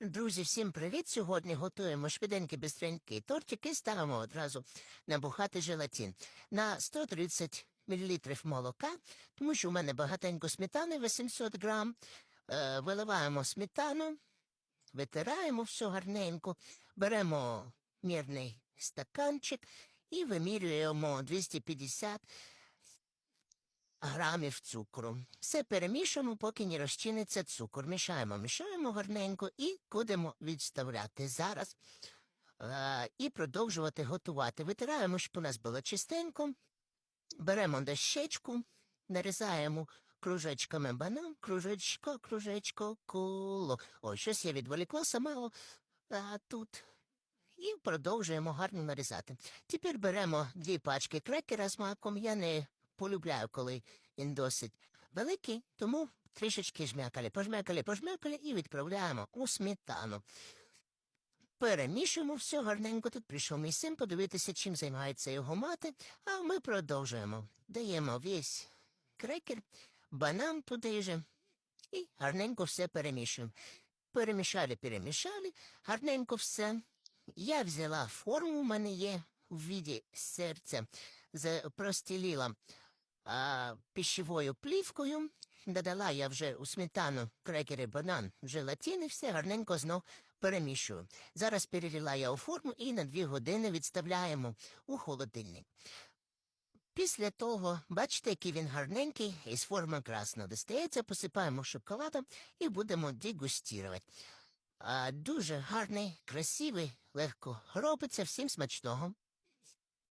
Друзі, всім привіт! Сьогодні готуємо швиденький бистренький тортик і ставимо одразу набухати желатин. На 130 мл молока, тому що у мене багатенько сметани 800 грам. Е, виливаємо сметану, витираємо все гарненько, беремо мірний стаканчик і вимірюємо 250 грамів цукру. Все перемішуємо, поки не розчиниться цукор. Мішаємо, мішаємо гарненько і будемо відставляти зараз. Е, і продовжувати готувати. Витираємо, щоб у нас було чистенько. Беремо дощечку, нарізаємо кружечками банан, кружечко, кружечко, коло. Ой, щось я відволікла сама а, тут. І продовжуємо гарно нарізати. Тепер беремо дві пачки крекера з маком. Я не полюбляю, коли він досить великий, тому трішечки жмякали, пожмякали, пожмякали і відправляємо у сметану. Перемішуємо все гарненько. Тут прийшов мій син подивитися, чим займається його мати, а ми продовжуємо. Даємо весь крекер, банан туди же і гарненько все перемішуємо. Перемішали, перемішали, гарненько все. Я взяла форму, у мене є в віді серця, простіліла а, пищевою плівкою, додала я вже у сметану крекери, банан, желатин і все гарненько знов перемішую. Зараз перелила я у форму і на дві години відставляємо у холодильник. Після того, бачите, який він гарненький, із форми красно достається, посипаємо шоколадом і будемо дегустувати. А, дуже гарний, красивий, легко робиться, всім смачного.